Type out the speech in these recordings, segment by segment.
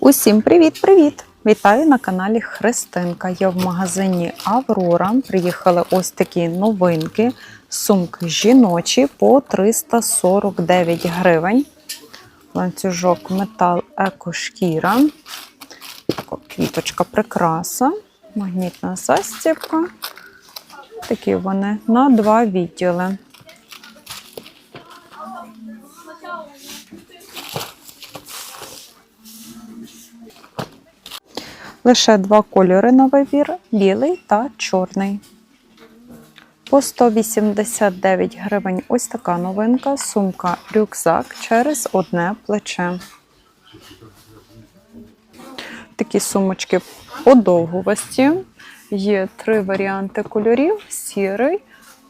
Усім привіт-привіт! Вітаю на каналі Христинка. Я в магазині Аврора. Приїхали ось такі новинки. Сумки жіночі по 349 гривень. Ланцюжок метал екошкіра. Квіточка прикраса. Магнітна застібка. Такі вони на два відділи. Лише два кольори на вибір білий та чорний. По 189 гривень ось така новинка. Сумка рюкзак через одне плече. Такі сумочки подовгувасті. Є три варіанти кольорів: сірий,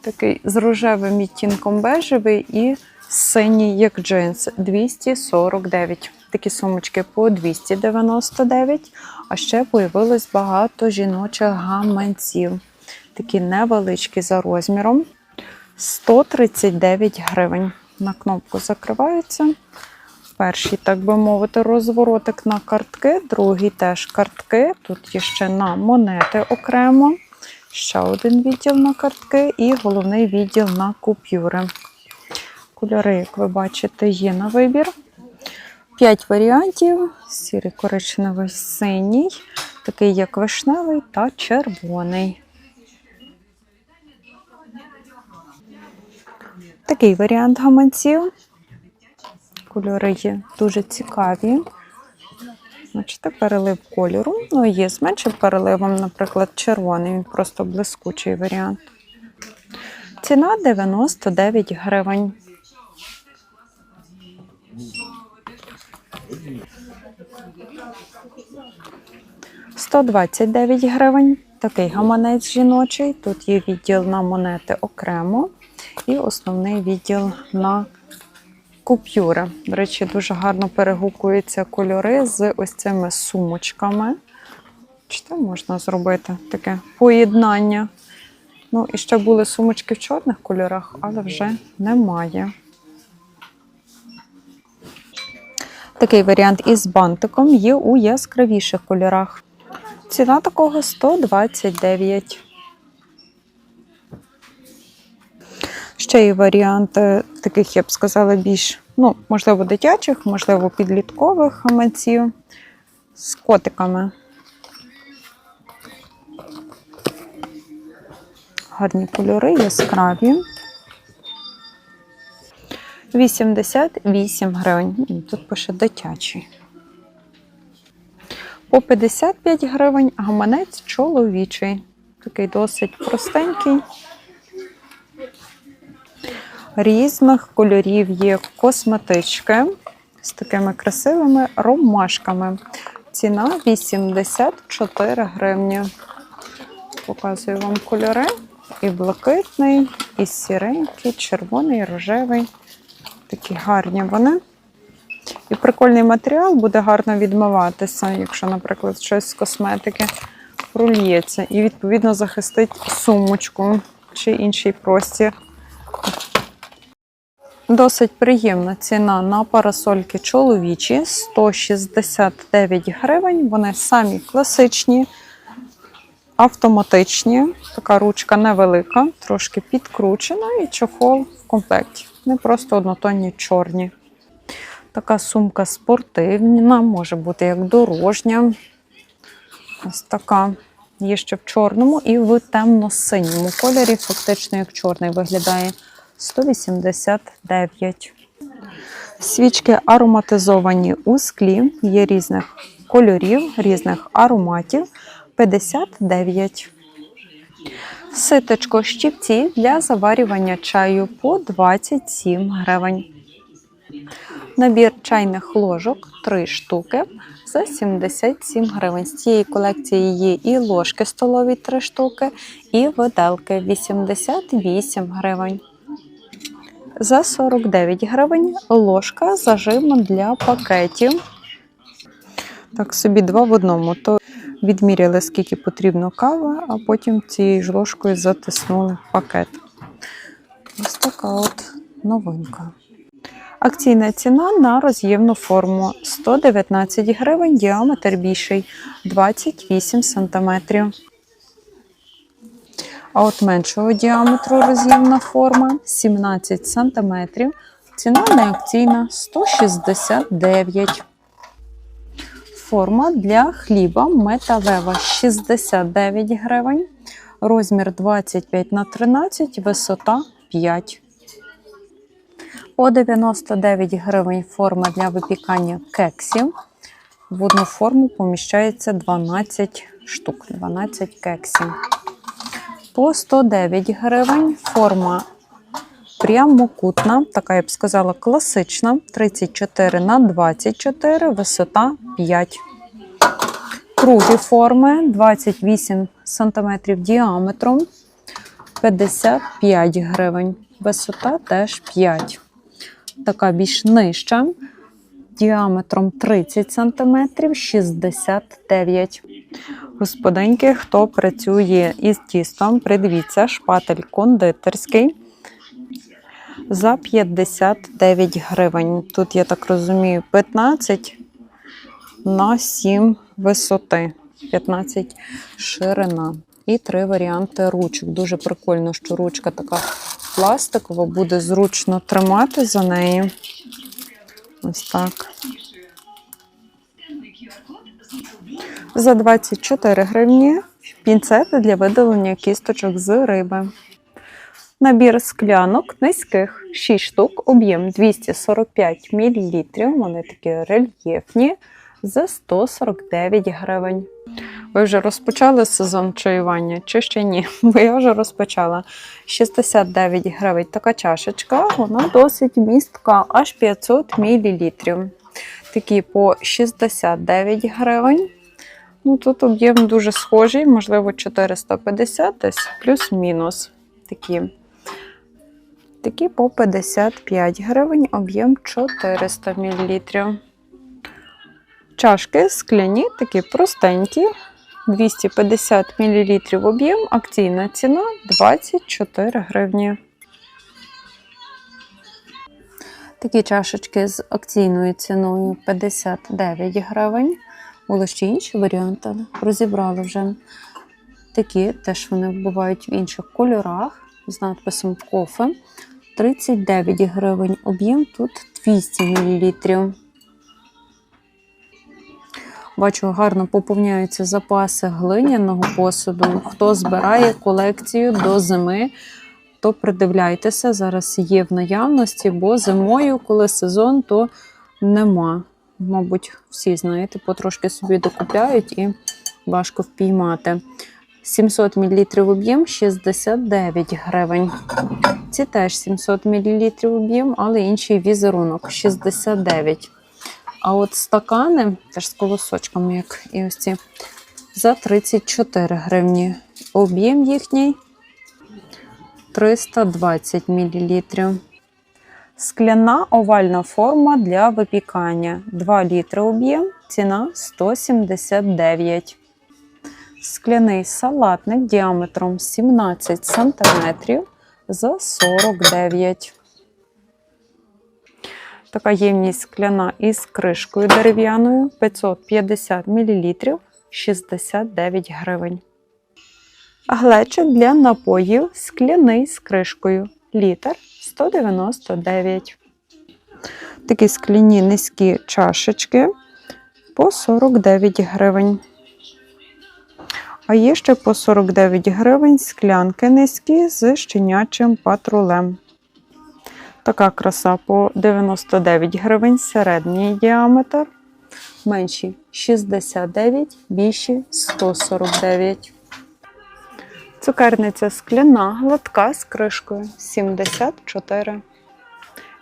такий з рожевим відтінком бежевий і синій, як джинс 249. Такі сумочки по 299. А ще появилось багато жіночих гаманців. Такі невеличкі за розміром. 139 гривень. На кнопку закриваються. Перший, так би мовити, розворотик на картки, другий теж картки. Тут є ще на монети окремо. Ще один відділ на картки і головний відділ на купюри. Кольори, як ви бачите, є на вибір. П'ять варіантів: сірий, коричневий, синій, такий як вишневий та червоний. Такий варіант гаманців. Кольори є дуже цікаві. Бачите, перелив кольору. Ну, є з меншим переливом, наприклад, червоний, він просто блискучий варіант. Ціна 99 гривень. Сто двадцять дев'ять гривень. Такий гаманець жіночий. Тут є відділ на монети окремо і основний відділ на купюри. До речі, дуже гарно перегукуються кольори з ось цими сумочками. Чи можна зробити таке поєднання? Ну, і ще були сумочки в чорних кольорах, але вже немає. Такий варіант із бантиком є у яскравіших кольорах. Ціна такого 129. Ще є варіанти таких, я б сказала, більш, ну, можливо, дитячих, можливо, підліткових гаманців з котиками. Гарні кольори, яскраві. 88 гривень. Ні, Тут пише дитячий. По 55 гривень гаманець чоловічий. Такий досить простенький. Різних кольорів є косметички з такими красивими ромашками. Ціна 84 гривні. Показую вам кольори. І блакитний, і сіренький, червоний, і рожевий. Такі гарні вони. І прикольний матеріал буде гарно відмиватися, якщо, наприклад, щось з косметики прольється. І, відповідно, захистить сумочку чи інший простір. Досить приємна ціна на парасольки чоловічі 169 гривень. Вони самі класичні, автоматичні. Така ручка невелика, трошки підкручена, і чохол в комплекті. Не просто однотонні чорні. Така сумка спортивна, може бути як дорожня. Ось така. Є ще в чорному і в темно-синьому кольорі, фактично як чорний виглядає 189. Свічки ароматизовані у склі, є різних кольорів, різних ароматів 59. Ситочко щіпці для заварювання чаю по 27 гривень. Набір чайних ложок 3 штуки за 77 гривень. З цієї колекції є і ложки столові 3 штуки, і виделки 88 гривень. За 49 гривень ложка з зажимом для пакетів. Так собі два в одному. То відміряли, скільки потрібно кави, а потім цією ж ложкою затиснули пакет. Ось така от новинка. Акційна ціна на роз'ємну форму 119 гривень, діаметр більший 28 см. А от меншого діаметру роз'ємна форма 17 см. Ціна неакційна 169 Форма для хліба металева 69 гривень, розмір 25 на 13, висота 5. По 99 гривень форма для випікання кексів. В одну форму поміщається 12 штук, 12 кексів. По 109 гривень форма прямокутна, така я б сказала, класична, 34 на 24, висота 5. Круглі форми 28 см діаметром, 55 гривень. Висота теж 5. Така більш нижча, діаметром 30 см, 69 Господинки, хто працює із тістом, придивіться, шпатель кондитерський за 59 гривень. Тут, я так розумію, 15 на 7 висоти, 15 ширина. І три варіанти ручок. Дуже прикольно, що ручка така пластикова, буде зручно тримати за нею. Ось так. За 24 гривні пінцети для видалення кісточок з риби. Набір склянок низьких 6 штук, об'єм 245 мл. Вони такі рельєфні за 149 гривень. Ви вже розпочали сезон чаювання чи ще ні? Бо я вже розпочала. 69 гривень така чашечка, вона досить містка, аж 500 мл. Такі по 69 гривень. Ну, Тут об'єм дуже схожий, можливо, 450 десь плюс-мінус. Такі. Такі по 55 гривень, об'єм 400 мл. Чашки скляні, такі простенькі, 250 мл об'єм, акційна ціна 24 гривні. Такі чашечки з акційною ціною 59 гривень. Були ще інші варіанти, розібрали вже. Такі теж вони бувають в інших кольорах з надписом кофе. 39 гривень об'єм, тут 200 мл. Бачу, гарно поповняються запаси глиняного посуду. Хто збирає колекцію до зими, то придивляйтеся, зараз є в наявності, бо зимою, коли сезон, то нема. Мабуть, всі знаєте, потрошки собі докупляють і важко впіймати. 700 мл об'єм 69 гривень. Ці теж 700 мл об'єм, але інший візерунок 69. А от стакани, теж з колосочками, як і ось ці, за 34 гривні. Об'єм їхній 320 мл. Скляна овальна форма для випікання. 2 літри об'єм, ціна 179. Скляний салатник діаметром 17 см за 49. Така ємність скляна із кришкою дерев'яною 550 мл 69 гривень. Глечик для напоїв скляний з кришкою літр 199. Такі скляні низькі чашечки по 49 гривень. А є ще по 49 гривень склянки низькі з щенячим патрулем. Така краса по 99 гривень, середній діаметр. Менші 69, більші 149. Цукерниця скляна, гладка з кришкою 74.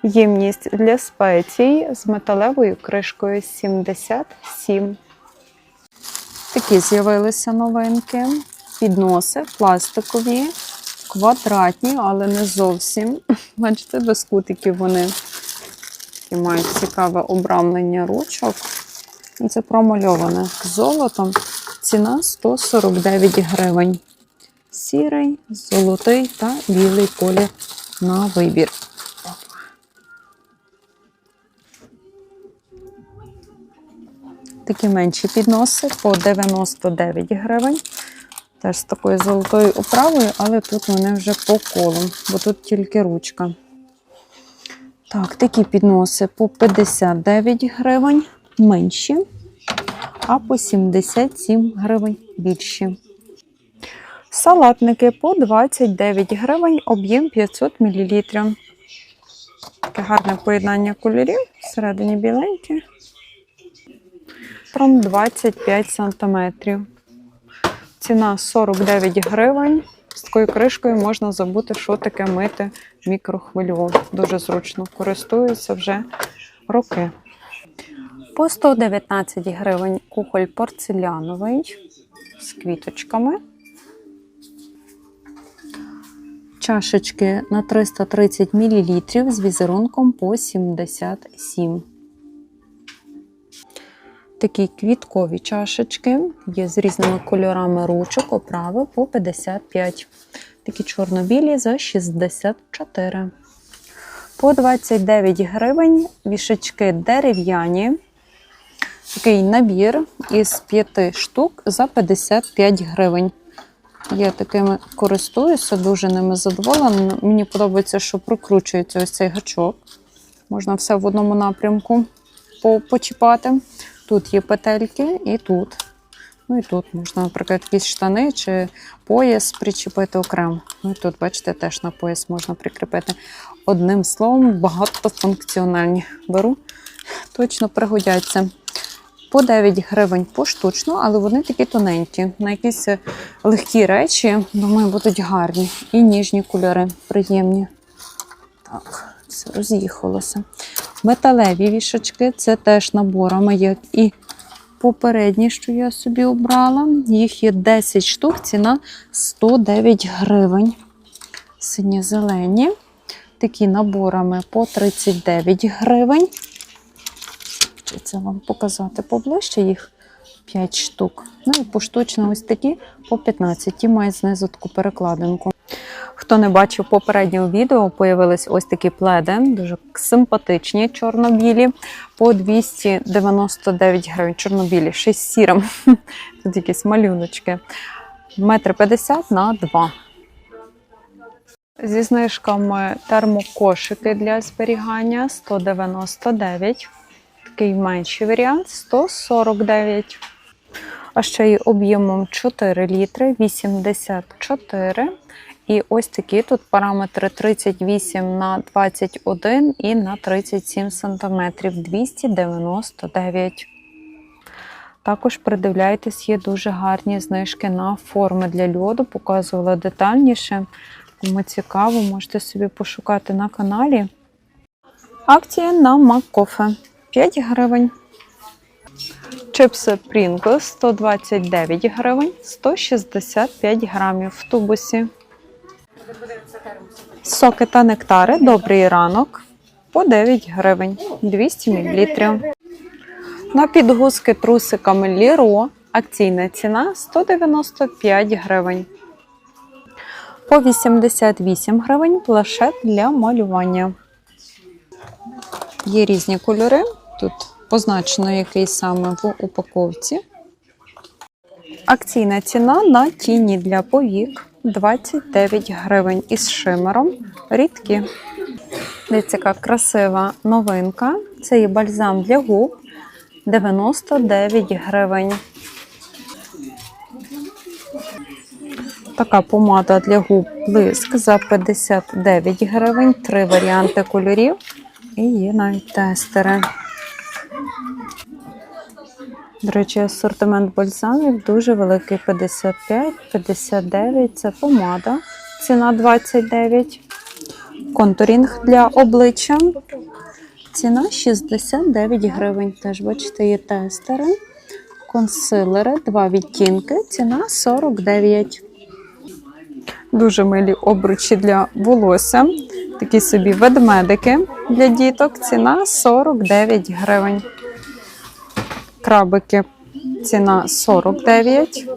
Ємність для спецій з металевою кришкою 77. Такі з'явилися новинки. Підноси пластикові, квадратні, але не зовсім. Бачите, без кутиків вони такі мають цікаве обрамлення ручок. Це промальоване золотом. Ціна 149 гривень. Сірий, золотий та білий колір на вибір. Такі менші підноси по 99 гривень. Теж з такою золотою оправою, але тут вони вже по колу, бо тут тільки ручка. Так, такі підноси по 59 гривень менші, а по 77 гривень більші. Салатники по 29 гривень, об'єм 500 мл. Таке гарне поєднання кольорів, всередині біленькі. Тром 25 см. Ціна 49 гривень. З такою кришкою можна забути, що таке мити мікрохвильову. Дуже зручно користуюся вже роки. По 119 гривень кухоль порцеляновий з квіточками. Чашечки на 330 мл з візерунком по 77. Такі квіткові чашечки є з різними кольорами ручок, оправи по 55. Такі чорно-білі за 64. По 29 гривень вішачки дерев'яні. Такий набір із 5 штук за 55 гривень. Я такими користуюся, дуже ними задоволена. Мені подобається, що прокручується ось цей гачок. Можна все в одному напрямку почіпати. Тут є петельки і тут. Ну і тут можна, наприклад, якісь штани чи пояс причепити окремо. Ну і тут, бачите, теж на пояс можна прикріпити. Одним словом, багатофункціональні. Беру, точно пригодяться. По 9 гривень поштучно, але вони такі тоненькі. На якісь е, легкі речі, думаю, будуть гарні. І ніжні кольори, приємні. Так, все роз'їхалося. Металеві вішачки це теж наборами, як і попередні, що я собі обрала. Їх є 10 штук, ціна 109 гривень. Сині-зелені. Такі наборами по 39 гривень. Це вам показати поближче їх 5 штук. Ну і поштучно ось такі по 15. Ті мають знизу таку перекладинку. Хто не бачив попереднього відео, появились ось такі пледи, дуже симпатичні, чорно-білі, по 299 гривень. Чорно-білі, ще з сірим. Тут якісь малюночки. Метр 50 на 2. Зі знижками термокошики для зберігання 199. Такий менший варіант 149. А ще й об'ємом 4 літри 84. І ось такі тут параметри 38 на 21 і на 37 см 299. Також придивляйтесь, є дуже гарні знижки на форми для льоду. Показувала детальніше. Кому цікаво, можете собі пошукати на каналі. Акція на Маккофе 5 гривень. Чипси Pringles 129 гривень, 165 грамів в тубусі. Соки та нектари Добрий ранок по 9 гривень 200 мл. На підгузки трусиками Ліро акційна ціна 195 гривень. По 88 гривень плашет для малювання. Є різні кольори. Тут позначено, який саме в упаковці. Акційна ціна на тіні для повік 29 гривень із шимером. Рідкі. Дивіться, яка красива новинка. Це є бальзам для губ 99 гривень. Така помада для губ блиск за 59 гривень. Три варіанти кольорів. І є навіть тестери. До речі, асортимент бальзамів дуже великий: 55, 59. Це помада. Ціна 29. Контурінг для обличчя. Ціна 69 гривень. Теж, бачите, є тестери. Консилери, два відтінки. Ціна 49. Дуже милі обручі для волосся. Такі собі ведмедики для діток. Ціна 49 гривень. Крабики ціна 49.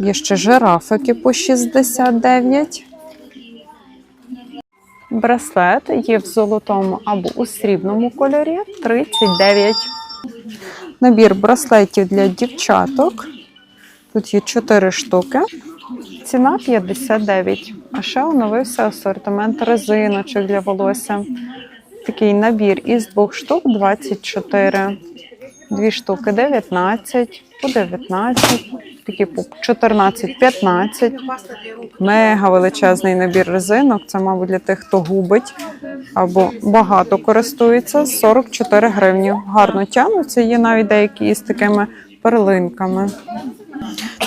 Є ще жирафики по 69. Браслет є в золотому або у срібному кольорі 39. Набір браслетів для дівчаток. Тут є 4 штуки. Ціна 59. А ще оновився асортимент резиночок для волосся. Такий набір із двох штук 24. Дві штуки 19, по 19, такі по 14, 15. Мега величезний набір резинок. Це, мабуть, для тих, хто губить або багато користується. 44 гривні. Гарно тягнуться. Є навіть деякі із такими перлинками.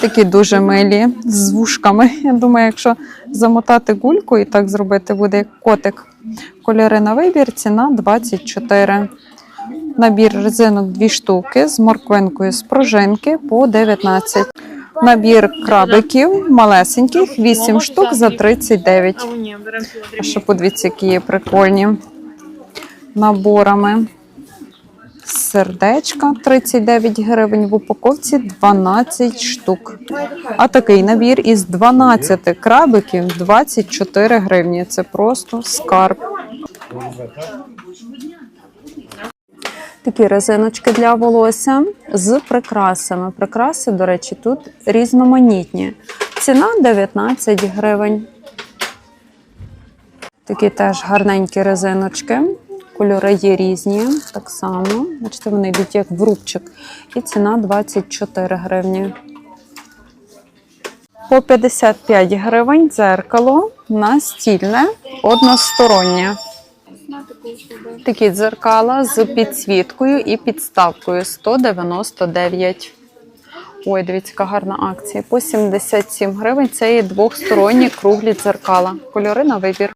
Такі дуже милі з вушками. Я думаю, якщо замотати гульку і так зробити, буде як котик. Кольори на вибір, ціна 24. Набір резинок 2 штуки з морквинкою з пружинки по 19. Набір крабиків малесеньких 8 штук за 39. А ще подивіться, які є прикольні наборами. Сердечка 39 гривень в упаковці 12 штук. А такий набір із 12 крабиків 24 гривні. Це просто скарб. Такі резиночки для волосся з прикрасами. Прикраси, до речі, тут різноманітні. Ціна 19 гривень. Такі теж гарненькі резиночки. Кольори є різні, так само. Бачите, вони йдуть як в рубчик. І ціна 24 гривні. По 55 гривень дзеркало настільне одностороннє. Такі дзеркала з підсвіткою і підставкою 199. Ой, дивіться, яка гарна акція. По 77 гривень це є двохсторонні круглі дзеркала. Кольори на вибір.